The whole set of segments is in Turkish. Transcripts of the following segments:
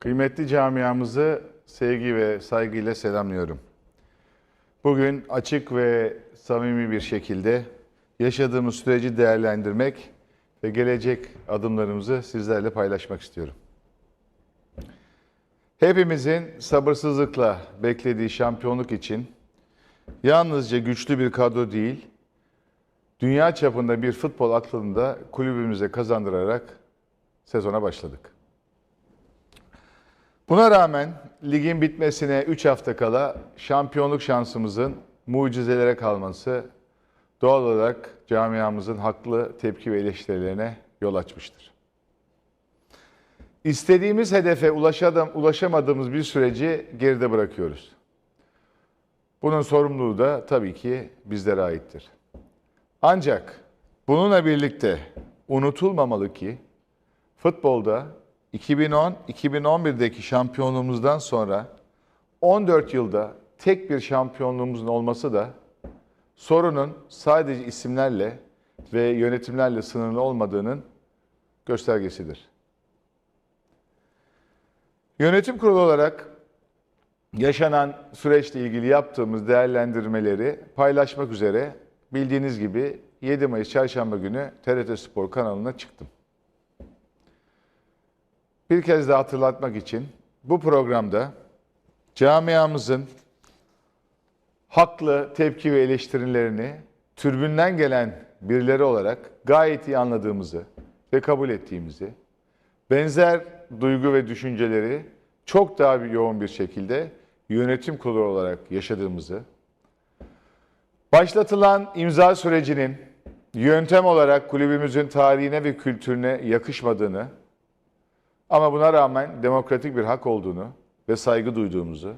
Kıymetli camiamızı sevgi ve saygıyla selamlıyorum. Bugün açık ve samimi bir şekilde yaşadığımız süreci değerlendirmek ve gelecek adımlarımızı sizlerle paylaşmak istiyorum. Hepimizin sabırsızlıkla beklediği şampiyonluk için yalnızca güçlü bir kadro değil, dünya çapında bir futbol aklını da kulübümüze kazandırarak sezona başladık. Buna rağmen ligin bitmesine 3 hafta kala şampiyonluk şansımızın mucizelere kalması doğal olarak camiamızın haklı tepki ve eleştirilerine yol açmıştır. İstediğimiz hedefe ulaşamadığımız bir süreci geride bırakıyoruz. Bunun sorumluluğu da tabii ki bizlere aittir. Ancak bununla birlikte unutulmamalı ki futbolda 2010-2011'deki şampiyonluğumuzdan sonra 14 yılda tek bir şampiyonluğumuzun olması da sorunun sadece isimlerle ve yönetimlerle sınırlı olmadığının göstergesidir. Yönetim kurulu olarak yaşanan süreçle ilgili yaptığımız değerlendirmeleri paylaşmak üzere bildiğiniz gibi 7 Mayıs Çarşamba günü TRT Spor kanalına çıktım. Bir kez daha hatırlatmak için bu programda camiamızın haklı tepki ve eleştirilerini türbünden gelen birileri olarak gayet iyi anladığımızı ve kabul ettiğimizi, benzer duygu ve düşünceleri çok daha bir yoğun bir şekilde yönetim kurulu olarak yaşadığımızı, başlatılan imza sürecinin yöntem olarak kulübümüzün tarihine ve kültürüne yakışmadığını ama buna rağmen demokratik bir hak olduğunu ve saygı duyduğumuzu,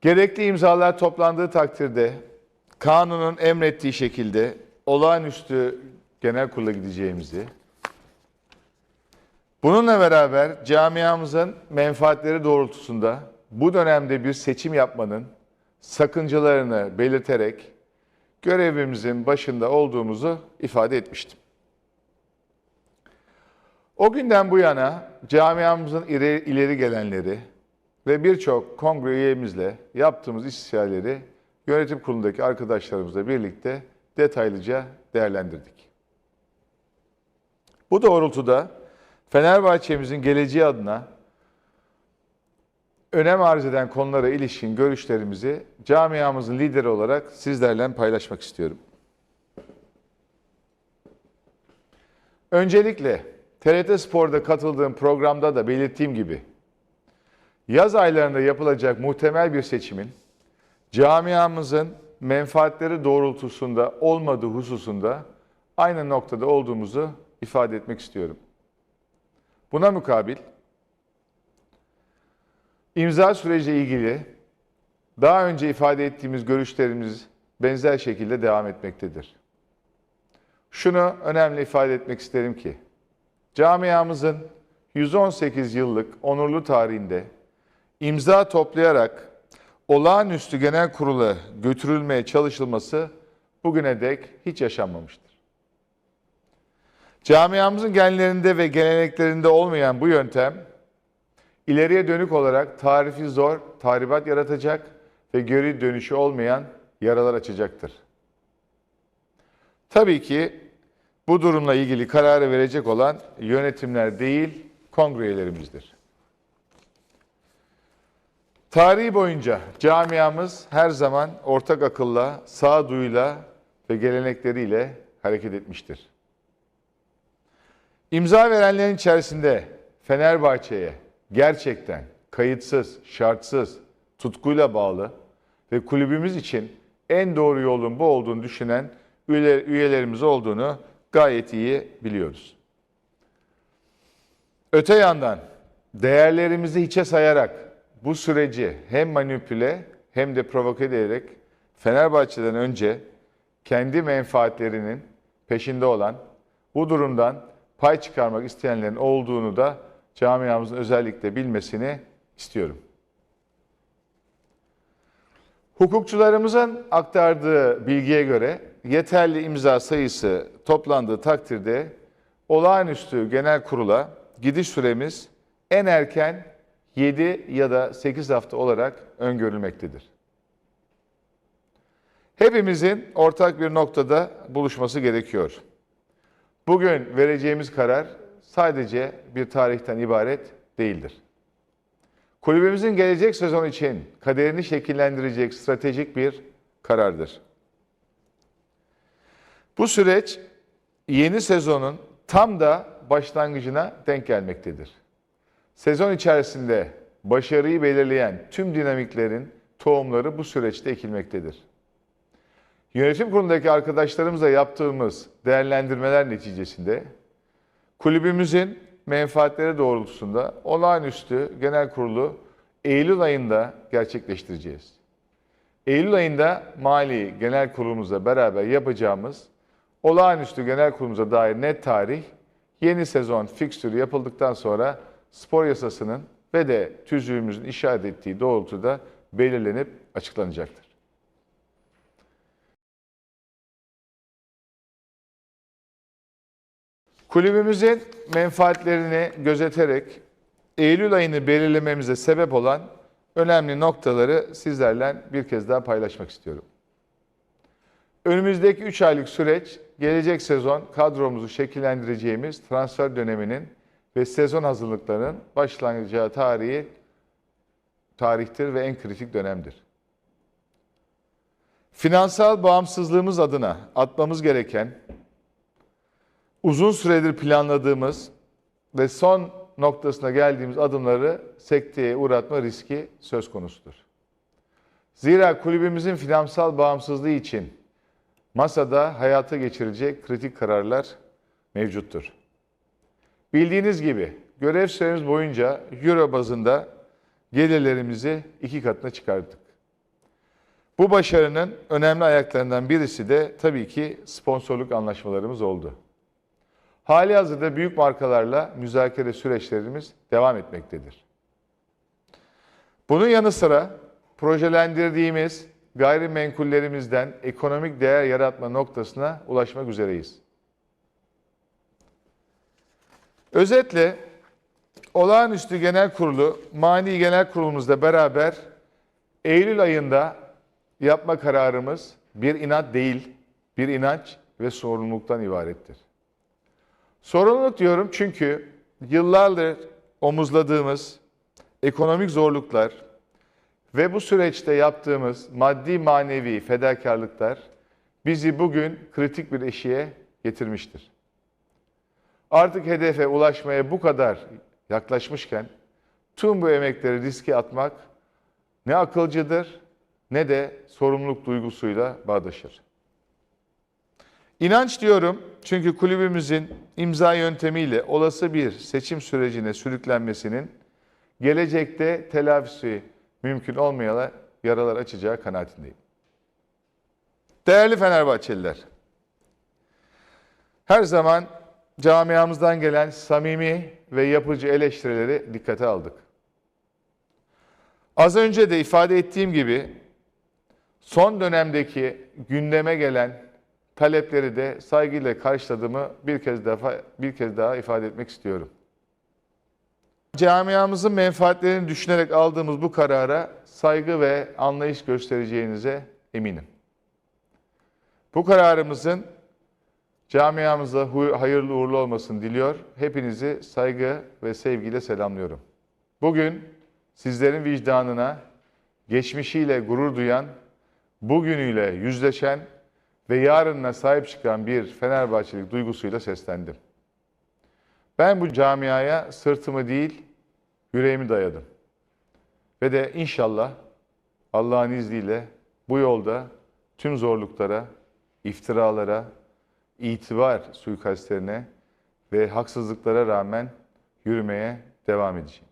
gerekli imzalar toplandığı takdirde kanunun emrettiği şekilde olağanüstü genel kurula gideceğimizi, bununla beraber camiamızın menfaatleri doğrultusunda bu dönemde bir seçim yapmanın sakıncalarını belirterek görevimizin başında olduğumuzu ifade etmiştim. O günden bu yana camiamızın ileri, ileri gelenleri ve birçok kongre üyemizle yaptığımız istişareleri yönetim kurulundaki arkadaşlarımızla birlikte detaylıca değerlendirdik. Bu doğrultuda Fenerbahçe'mizin geleceği adına önem arz eden konulara ilişkin görüşlerimizi camiamızın lideri olarak sizlerle paylaşmak istiyorum. Öncelikle TRT Spor'da katıldığım programda da belirttiğim gibi yaz aylarında yapılacak muhtemel bir seçimin camiamızın menfaatleri doğrultusunda olmadığı hususunda aynı noktada olduğumuzu ifade etmek istiyorum. Buna mukabil imza süreciyle ilgili daha önce ifade ettiğimiz görüşlerimiz benzer şekilde devam etmektedir. Şunu önemli ifade etmek isterim ki camiamızın 118 yıllık onurlu tarihinde imza toplayarak olağanüstü genel kurula götürülmeye çalışılması bugüne dek hiç yaşanmamıştır. Camiamızın genlerinde ve geleneklerinde olmayan bu yöntem ileriye dönük olarak tarifi zor, tahribat yaratacak ve geri dönüşü olmayan yaralar açacaktır. Tabii ki bu durumla ilgili kararı verecek olan yönetimler değil, kongre üyelerimizdir. Tarihi boyunca camiamız her zaman ortak akılla, sağduyuyla ve gelenekleriyle hareket etmiştir. İmza verenlerin içerisinde Fenerbahçe'ye gerçekten kayıtsız, şartsız, tutkuyla bağlı ve kulübümüz için en doğru yolun bu olduğunu düşünen üyelerimiz olduğunu gayet iyi biliyoruz. Öte yandan değerlerimizi hiçe sayarak bu süreci hem manipüle hem de provoke ederek Fenerbahçe'den önce kendi menfaatlerinin peşinde olan bu durumdan pay çıkarmak isteyenlerin olduğunu da camiamızın özellikle bilmesini istiyorum. Hukukçularımızın aktardığı bilgiye göre yeterli imza sayısı toplandığı takdirde olağanüstü genel kurula gidiş süremiz en erken 7 ya da 8 hafta olarak öngörülmektedir. Hepimizin ortak bir noktada buluşması gerekiyor. Bugün vereceğimiz karar sadece bir tarihten ibaret değildir. Kulübümüzün gelecek sezon için kaderini şekillendirecek stratejik bir karardır. Bu süreç yeni sezonun tam da başlangıcına denk gelmektedir. Sezon içerisinde başarıyı belirleyen tüm dinamiklerin tohumları bu süreçte ekilmektedir. Yönetim kurulundaki arkadaşlarımızla yaptığımız değerlendirmeler neticesinde kulübümüzün menfaatleri doğrultusunda olağanüstü genel kurulu Eylül ayında gerçekleştireceğiz. Eylül ayında Mali Genel Kurulumuzla beraber yapacağımız olağanüstü genel kurulumuza dair net tarih yeni sezon fikstürü yapıldıktan sonra spor yasasının ve de tüzüğümüzün işaret ettiği doğrultuda belirlenip açıklanacaktır. Kulübümüzün menfaatlerini gözeterek Eylül ayını belirlememize sebep olan önemli noktaları sizlerle bir kez daha paylaşmak istiyorum. Önümüzdeki 3 aylık süreç gelecek sezon kadromuzu şekillendireceğimiz transfer döneminin ve sezon hazırlıklarının başlanacağı tarihi tarihtir ve en kritik dönemdir. Finansal bağımsızlığımız adına atmamız gereken uzun süredir planladığımız ve son noktasına geldiğimiz adımları sekteye uğratma riski söz konusudur. Zira kulübümüzün finansal bağımsızlığı için masada hayata geçirecek kritik kararlar mevcuttur. Bildiğiniz gibi görev süremiz boyunca Euro bazında gelirlerimizi iki katına çıkardık. Bu başarının önemli ayaklarından birisi de tabii ki sponsorluk anlaşmalarımız oldu. Hali hazırda büyük markalarla müzakere süreçlerimiz devam etmektedir. Bunun yanı sıra projelendirdiğimiz gayrimenkullerimizden ekonomik değer yaratma noktasına ulaşmak üzereyiz. Özetle olağanüstü genel kurulu, mani genel kurulumuzla beraber Eylül ayında yapma kararımız bir inat değil, bir inanç ve sorumluluktan ibarettir. Sorumluluk diyorum çünkü yıllardır omuzladığımız ekonomik zorluklar ve bu süreçte yaptığımız maddi manevi fedakarlıklar bizi bugün kritik bir eşiğe getirmiştir. Artık hedefe ulaşmaya bu kadar yaklaşmışken tüm bu emekleri riske atmak ne akılcıdır ne de sorumluluk duygusuyla bağdaşır. İnanç diyorum çünkü kulübümüzün imza yöntemiyle olası bir seçim sürecine sürüklenmesinin gelecekte telafisi mümkün olmayan yaralar açacağı kanaatindeyim. Değerli Fenerbahçeliler, her zaman camiamızdan gelen samimi ve yapıcı eleştirileri dikkate aldık. Az önce de ifade ettiğim gibi son dönemdeki gündeme gelen talepleri de saygıyla karşıladığımı bir kez defa bir kez daha ifade etmek istiyorum. Camiamızın menfaatlerini düşünerek aldığımız bu karara saygı ve anlayış göstereceğinize eminim. Bu kararımızın camiamıza hayırlı uğurlu olmasını diliyor. Hepinizi saygı ve sevgiyle selamlıyorum. Bugün sizlerin vicdanına geçmişiyle gurur duyan, bugünüyle yüzleşen ve yarınına sahip çıkan bir Fenerbahçelik duygusuyla seslendim. Ben bu camiaya sırtımı değil, yüreğimi dayadım. Ve de inşallah Allah'ın izniyle bu yolda tüm zorluklara, iftiralara, itibar suikastlerine ve haksızlıklara rağmen yürümeye devam edeceğim.